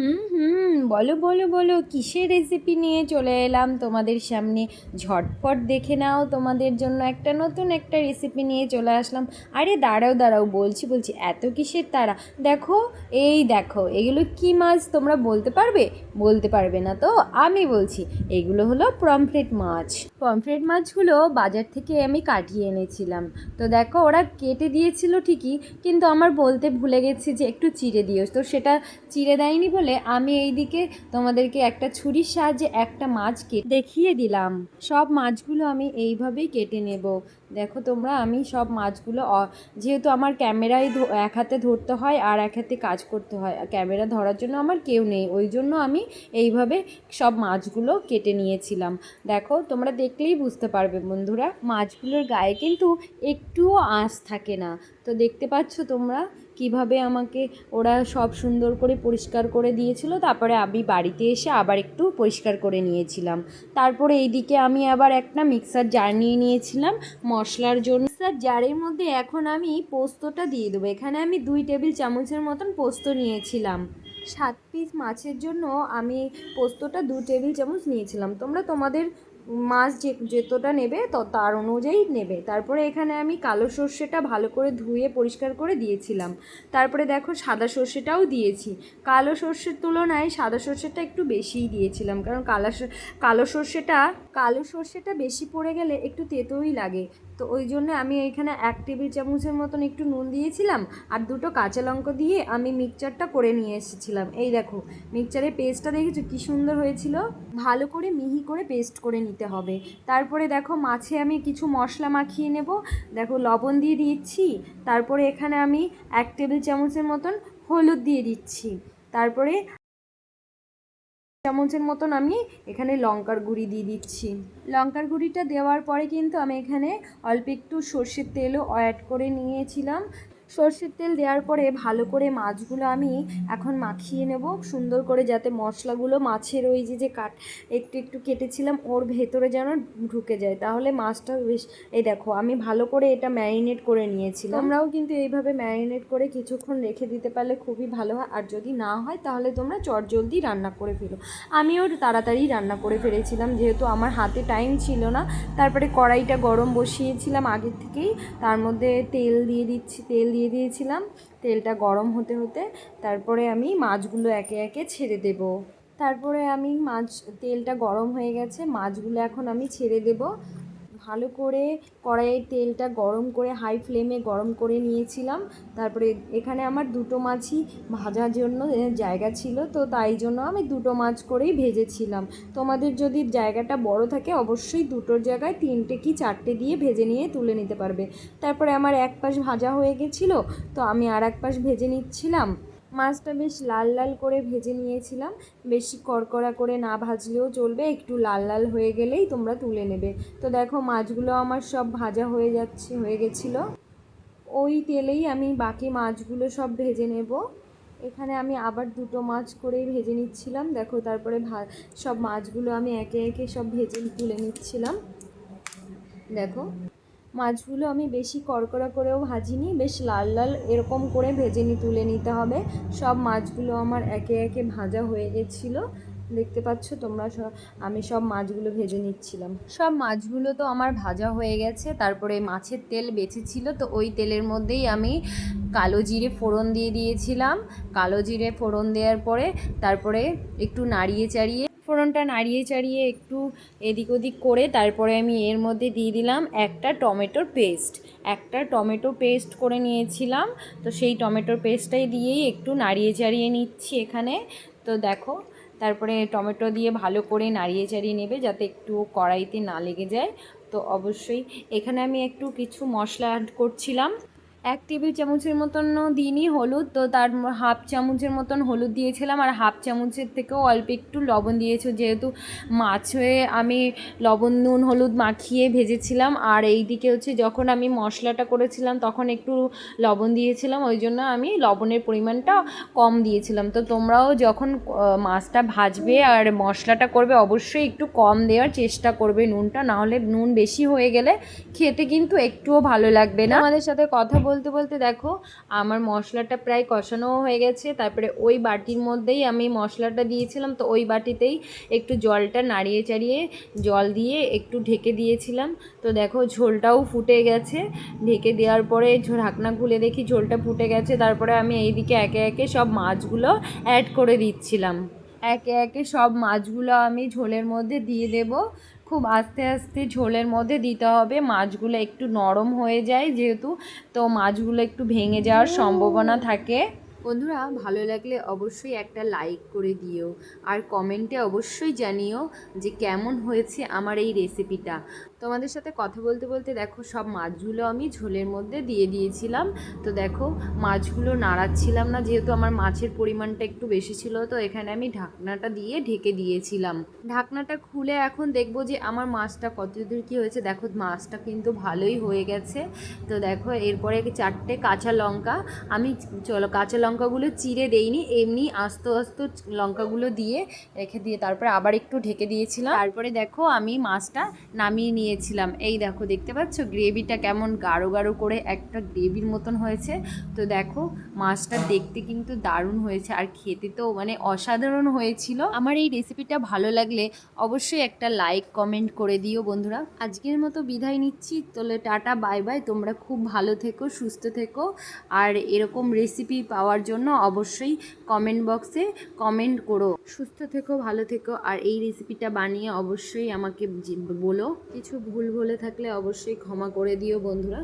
Mm-hmm. বলো বলো বলো, কিসের রেসিপি নিয়ে চলে এলাম তোমাদের সামনে? ঝটপট দেখে নাও তোমাদের জন্য একটা নতুন একটা রেসিপি নিয়ে চলে আসলাম। আরে দাঁড়াও দাঁড়াও, বলছি বলছি, এত কিসের তারা? দেখো, এই দেখো, এগুলো কি মাছ তোমরা বলতে পারবে? বলতে পারবে না তো? আমি বলছি, এগুলো হলো পমফ্রেট মাছ। পমফ্রেট মাছগুলো বাজার থেকে আমি কাটিয়ে এনেছিলাম। তো দেখো, ওরা কেটে দিয়েছিল ঠিকই, কিন্তু আমার বলতে ভুলে গেছি যে একটু চিড়ে দিও। তো সেটা চিড়ে দেয়নি বলে আমি এইদিকে তোমাদেরকে একটা ছুরির সাহায্যে একটা মাছ দেখিয়ে দিলাম। সব মাছগুলো আমি এইভাবেই কেটে নেব। দেখো তোমরা, আমি সব মাছগুলো যেহেতু আমার ক্যামেরায় এক হাতে ধরতে হয় আর এক হাতে কাজ করতে হয়। ক্যামেরা ধরার জন্য আমার কেউ নেই। ওই জন্য আমি এইভাবে সব মাছগুলো কেটে নিয়েছিলাম। দেখো, তোমরা দেখলেই বুঝতে পারবে বন্ধুরা, মাছগুলোর গায়ে কিন্তু একটুও আঁশ থাকে না। তো দেখতে পাচ্ছ তোমরা কীভাবে আমাকে ওরা সব সুন্দর করে পরিষ্কার করে দিয়েছিল, তারপরে আমি বাড়িতে এসে আবার একটু পরিষ্কার করে নিয়েছিলাম। তারপরে এইদিকে আমি আবার একটা মিক্সার জার নিয়ে নিয়েছিলাম মশলার জন্য। মিক্সার জারের মধ্যে এখন আমি পোস্তটা দিয়ে দেবো। এখানে আমি দুই টেবিল চামচের মতন পোস্ত নিয়েছিলাম। সাত পিস মাছের জন্য আমি পোস্তটা দু টেবিল চামচ নিয়েছিলাম। তোমরা তোমাদের মাছ যে, যতটা নেবে তো, তার অনুযায়ী নেবে। তারপরে এখানে আমি কালো সর্ষেটা ভালো করে ধুয়ে পরিষ্কার করে দিয়েছিলাম। তারপরে দেখো সাদা সর্ষেটাও দিয়েছি। কালো সর্ষের তুলনায় সাদা সর্ষেটা একটু বেশিই দিয়েছিলাম। কারণ কালো কালো সর্ষেটা কালো সর্ষেটা বেশি পড়ে গেলে একটু তেতোই লাগে। তো ওই জন্য আমি এইখানে এক টেবিল চামচের মতন একটু নুন দিয়েছিলাম আর দুটো কাঁচা লঙ্কা দিয়ে আমি মিক্সচারটা করে নিয়ে এসেছিলাম। এই দেখো মিক্সচারের পেস্টটা দেখেছ? কী সুন্দর হয়েছিল। ভালো করে মিহি করে পেস্ট করে নিতে হবে। তারপরে দেখো, মাছে আমি কিছু মশলা মাখিয়ে নেব। দেখো, লবণ দিয়ে দিচ্ছি। তারপরে এখানে আমি এক টেবিল চামচের মতন হলুদ দিয়ে দিচ্ছি। তারপরে চামচের মতন আমি এখানে লঙ্কার গুঁড়ি দিয়ে দিচ্ছি। লঙ্কার গুঁড়িটা দেওয়ার পরে কিন্তু আমি এখানে অল্প একটু সর্ষের তেলও অ্যাড করে নিয়েছিলাম। সর্ষের তেল দেওয়ার পরে ভালো করে মাছগুলো আমি এখন মাখিয়ে নেব, সুন্দর করে যাতে মশলাগুলো মাছের ওই যে যে কাট একটু একটু কেটেছিলাম, ওর ভেতরে যেন ঢুকে যায়। তাহলে মাছটা বেশ, এই দেখো, আমি ভালো করে এটা ম্যারিনেট করে নিয়েছিলাম। আমরাও কিন্তু এইভাবে ম্যারিনেট করে কিছুক্ষণ রেখে দিতে পারলে খুবই ভালো হয়। আর যদি না হয়, তাহলে তোমরা চটজলদি রান্না করে ফেলো। আমিও তাড়াতাড়ি রান্না করে ফেলেছিলাম, যেহেতু আমার হাতে টাইম ছিল না। তারপরে কড়াইটা গরম বসিয়েছিলাম আগের থেকেই। তার মধ্যে তেল দিয়ে দিচ্ছি, তেল দিয়ে দিয়েছিলাম। তেলটা গরম হতে হতে তারপরে আমি মাছগুলো একে একে ছেড়ে দেব। তারপরে আমি মাছ, তেলটা গরম হয়ে গেছে, মাছগুলো এখন আমি ছেড়ে দেব। ভালো করে কড়াইয়ের তেলটা গরম করে হাই ফ্লেমে গরম করে নিয়েছিলাম। তারপরে এখানে আমার দুটো মাছই ভাজার জন্য জায়গা ছিল, তো তাই জন্য আমি দুটো মাছ করেই ভেজেছিলাম। তোমাদের যদি জায়গাটা বড় থাকে, অবশ্যই দুটোর জায়গায় তিনটে কি চারটে দিয়ে ভেজে নিয়ে তুলে নিতে পারবে। তারপরে আমার এক পাশ ভাজা হয়ে গেছিল, তো আমি আর এক পাশ ভেজে নিচ্ছিলাম। মাছটা বেশ লাল লাল করে ভেজে নিয়েছিলাম। বেশি কড়কড়া করে না ভাজলেও চলবে, একটু লাল লাল হয়ে গেলেই তোমরা তুলে নেবে। তো দেখো, মাছগুলো আমার সব ভাজা হয়ে যাচ্ছে, হয়ে গেছিল। ওই তেলেই আমি বাকি মাছগুলো সব ভেজে নেব। এখানে আমি আবার দুটো মাছ করেই ভেজে নিচ্ছিলাম। দেখো, তারপরে সব মাছগুলো আমি একে একে সব ভেজে তুলে নিচ্ছিলাম। দেখো। মাছগুলো আমি বেশি কড়কড়া করেও ভাজিনি, বেশ লাল লাল এরকম করে ভেজে নি, তুলে নিতে হবে। সব মাছগুলো আমার একে একে ভাজা হয়ে গেছিল। দেখতে পাচ্ছ তোমরা আমি সব মাছগুলো ভেজে নিচ্ছিলাম। সব মাছগুলো তো আমার ভাজা হয়ে গেছে, তারপরে মাছের তেল বেঁচেছিল তো ওই তেলের মধ্যেই আমি কালো জিরে ফোড়ন দিয়ে দিয়েছিলাম। কালো জিরে ফোড়ন দেওয়ার পরে, তারপরে একটু নাড়িয়ে চাড়িয়ে ফোড়নটা নাড়িয়ে চাড়িয়ে একটু এদিক ওদিক করে তারপরে আমি এর মধ্যে দিয়ে দিলাম একটা টমেটোর পেস্ট। একটা টমেটো পেস্ট করে নিয়েছিলাম, তো সেই টমেটোর পেস্টটাই দিয়েই একটু নাড়িয়ে চাড়িয়ে নিচ্ছি এখানে। তো দেখো, তারপরে টমেটো দিয়ে ভালো করে নাড়িয়ে চাড়িয়ে নেবে যাতে একটু কড়াইতে না লেগে যায়। তো অবশ্যই এখানে আমি একটু কিছু মশলা অ্যাড করছিলাম। এক টেবিল চামচের মতন দিইনি, হলুদ, তো তার হাফ চামচের মতন হলুদ দিয়েছিলাম, আর হাফ চামচের থেকেও অল্প একটু লবণ দিয়েছি। যেহেতু মাছ আমি লবণ, নুন, হলুদ মাখিয়ে ভেজেছিলাম, আর এই দিকে হচ্ছে যখন আমি মশলাটা করেছিলাম, তখন একটু লবণ দিয়েছিলাম, ওই জন্য আমি লবণের পরিমাণটা কম দিয়েছিলাম। তো তোমরাও যখন মাছটা ভাজবে আর মশলাটা করবে, অবশ্যই একটু কম দেওয়ার চেষ্টা করবে নুনটা, নাহলে নুন বেশি হয়ে গেলে খেতে কিন্তু একটুও ভালো লাগবে না। আমাদের সাথে কথা বলতে বলতে দেখো, আমার মশলাটা প্রায় কষানো হয়ে গেছে। তারপরে ওই বাটির মধ্যেই আমি মশলাটা দিয়েছিলাম, তো ওই বাটিতেই একটু জলটা নাড়িয়ে চাড়িয়ে জল দিয়ে একটু ঢেকে দিয়েছিলাম। তো দেখো, ঝোলটাও ফুটে গেছে। ঢেকে দেওয়ার পরে ঢাকনা খুলে দেখি ঝোলটা ফুটে গেছে। তারপরে আমি এইদিকে একে একে সব মাছগুলো অ্যাড করে দিচ্ছিলাম। একে একে সব মাছগুলো আমি ঝোলের মধ্যে দিয়ে দেব। খুব আস্তে আস্তে ঝোলের মধ্যে দিতে হবে। মাছগুলো একটু নরম হয়ে যায় যেহেতু তো মাছগুলো একটু ভেঙে যাওয়ার সম্ভাবনা থাকে। বন্ধুরা ভালো লাগলে অবশ্যই একটা লাইক করে দিও। আর কমেন্টে অবশ্যই জানিও যে কেমন হয়েছে আমার এই রেসিপিটা তোমাদের সাথে কথা বলতে বলতে দেখো সব মাছগুলো আমি ঝোলের মধ্যে দিয়ে দিয়েছিলাম। তো দেখো মাছগুলো নাড়াচ্ছিলাম না, যেহেতু আমার মাছের পরিমাণটা একটু বেশি ছিল, তো এখানে আমি ঢাকনাটা দিয়ে ঢেকে দিয়েছিলাম। ঢাকনাটা খুলে এখন দেখব যে আমার মাছটা কতদূর কী হয়েছে। দেখো মাছটা কিন্তু ভালোই হয়ে গেছে। তো দেখো এরপরে চারটে কাঁচা লঙ্কা, আমি চলো কাঁচা লঙ্কাগুলো চিড়ে দেইনি, এমনি আস্ত আস্ত লঙ্কাগুলো দিয়ে রেখে দিয়ে তারপরে আবার একটু ঢেকে দিয়েছিলাম। তারপরে দেখো আমি মাছটা নামিয়ে নিয়েছিলাম। এই দেখো, দেখতে পাচ্ছ? গ্রেভিটা কেমন গাঢ় গাঢ় করে একটা গ্রেভির মতন হয়েছে। তো দেখো, মাছটা দেখতে কিন্তু দারুণ হয়েছে আর খেতে তো মানে অসাধারণ হয়েছিল। আমার এই রেসিপিটা ভালো লাগলে অবশ্যই একটা লাইক কমেন্ট করে দিও বন্ধুরা। আজকের মতো বিদায় নিচ্ছি। তাহলে টাটা বাই বাই তোমরা খুব ভালো থেকো, সুস্থ থেকো। আর এরকম রেসিপি পাওয়ার জন্য অবশ্যই কমেন্ট বক্সে কমেন্ট করো। সুস্থ থেকো, ভালো থেকো। আর এই রেসিপিটা বানিয়ে অবশ্যই আমাকে বলো। কিছু ভুল বলে থাকলে অবশ্যই ক্ষমা করে দিও বন্ধুরা।